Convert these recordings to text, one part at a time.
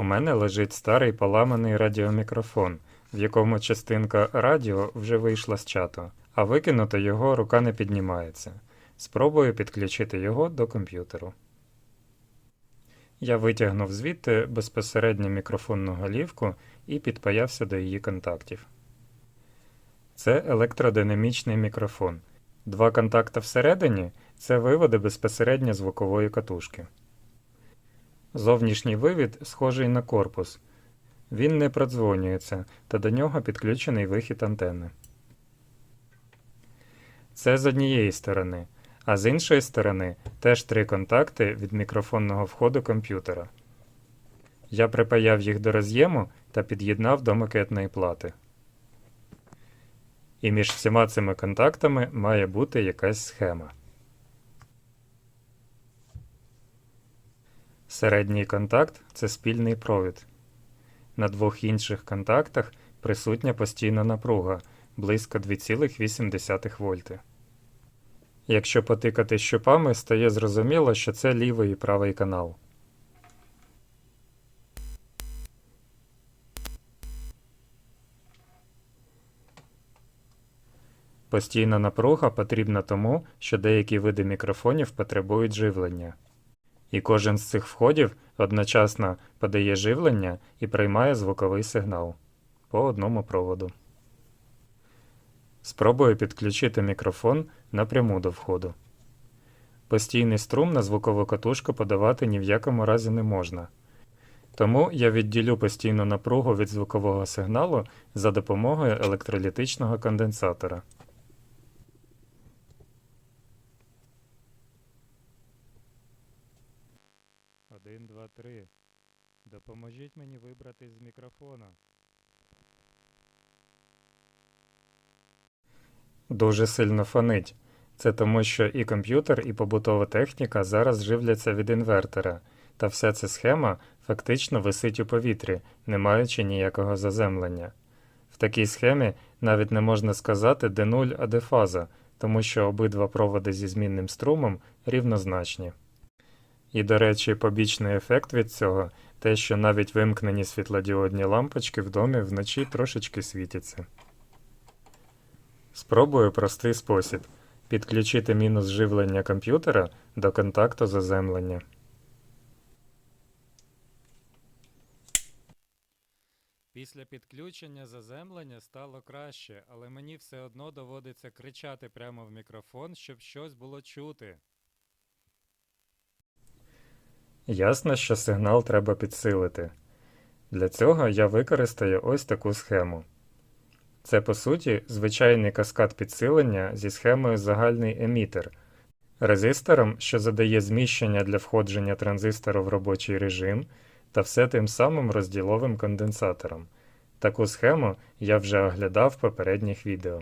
У мене лежить старий поламаний радіомікрофон, в якому частинка радіо вже вийшла з чату, а викинути його рука не піднімається. Спробую підключити його до комп'ютеру. Я витягнув звідти безпосередньо мікрофонну голівку і підпаявся до її контактів. Це електродинамічний мікрофон. Два контакти всередині це виводи безпосередньо звукової катушки. Зовнішній вивід схожий на корпус. Він не продзвонюється, та до нього підключений вихід антени. Це з однієї сторони, а з іншої сторони теж три контакти від мікрофонного входу комп'ютера. Я припаяв їх до роз'єму та під'єднав до макетної плати. І між всіма цими контактами має бути якась схема. Середній контакт це спільний провід. На двох інших контактах присутня постійна напруга близько 2,8 вольти. Якщо потикати щупами, стає зрозуміло, що це лівий і правий канал. Постійна напруга потрібна тому, що деякі види мікрофонів потребують живлення. І кожен з цих входів одночасно подає живлення і приймає звуковий сигнал по одному проводу. Спробую підключити мікрофон напряму до входу. Постійний струм на звукову катушку подавати ні в якому разі не можна. Тому я відділю постійну напругу від звукового сигналу за допомогою електролітичного конденсатора. Один, два, три. Допоможіть мені вибратись з мікрофона. Дуже сильно фонить. Це тому, що і комп'ютер, і побутова техніка зараз живляться від інвертора, та вся ця схема фактично висить у повітрі, не маючи ніякого заземлення. В такій схемі навіть не можна сказати, де нуль, а де фаза, тому що обидва проводи зі змінним струмом рівнозначні. І, до речі, побічний ефект від цього те, що навіть вимкнені світлодіодні лампочки в домі вночі трошечки світяться. Спробую простий спосіб підключити мінус живлення комп'ютера до контакту заземлення. Після підключення заземлення стало краще, але мені все одно доводиться кричати прямо в мікрофон, щоб щось було чути. Ясно, що сигнал треба підсилити. Для цього я використаю ось таку схему. Це, по суті, звичайний каскад підсилення зі схемою загальний емітер, резистором, що задає зміщення для входження транзистору в робочий режим, та все тим самим розділовим конденсатором. Таку схему я вже оглядав в попередніх відео.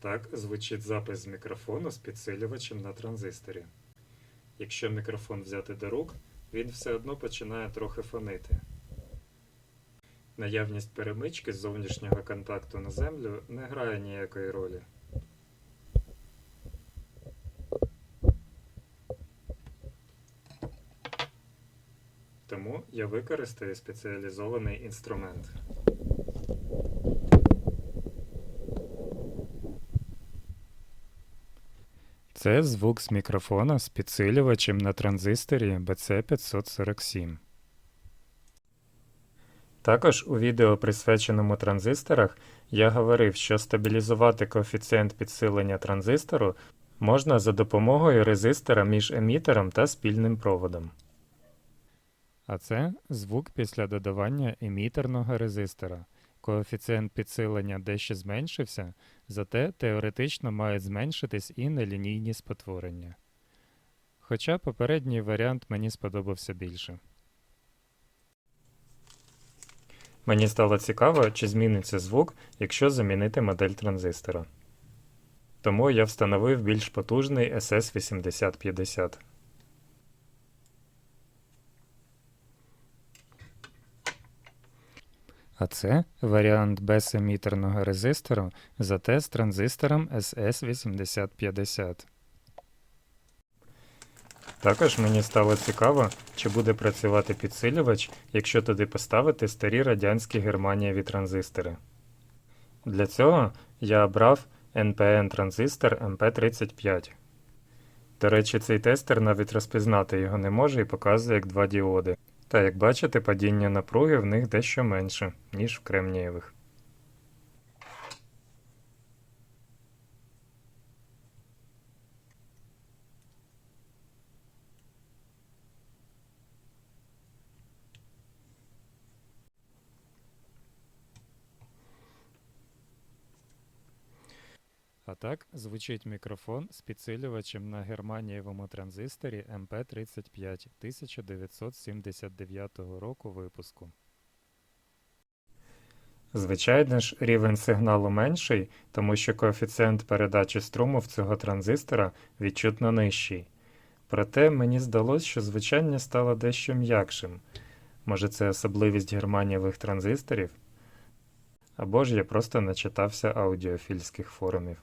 Так звучить запис з мікрофону з підсилювачем на транзисторі. Якщо мікрофон взяти до рук, він все одно починає трохи фонити. Наявність перемички з зовнішнього контакту на землю не грає ніякої ролі. Тому я використаю спеціалізований інструмент. Це звук з мікрофона з підсилювачем на транзисторі BC547. Також у відео, присвяченому транзисторах, я говорив, що стабілізувати коефіцієнт підсилення транзистору можна за допомогою резистора між емітером та спільним проводом. А це звук після додавання емітерного резистора. Коефіцієнт підсилення дещо зменшився, зате теоретично мають зменшитись і нелінійні спотворення. Хоча попередній варіант мені сподобався більше. Мені стало цікаво, чи зміниться звук, якщо замінити модель транзистора. Тому я встановив більш потужний SS8050. А це варіант без емітерного резистору, зате з транзистором SS8050. Також мені стало цікаво, чи буде працювати підсилювач, якщо туди поставити старі радянські германієві транзистори. Для цього я обрав NPN транзистор MP35. До речі, цей тестер навіть розпізнати його не може і показує як два діоди. Та як бачите, падіння напруги в них дещо менше, ніж в кремнієвих. А так звучить мікрофон з підсилювачем на германієвому транзисторі MP35 1979 року випуску. Звичайно ж, рівень сигналу менший, тому що коефіцієнт передачі струму в цього транзистора відчутно нижчий. Проте мені здалося, що звучання стало дещо м'якшим. Може, це особливість германієвих транзисторів? Або ж я просто начитався аудіофільських форумів.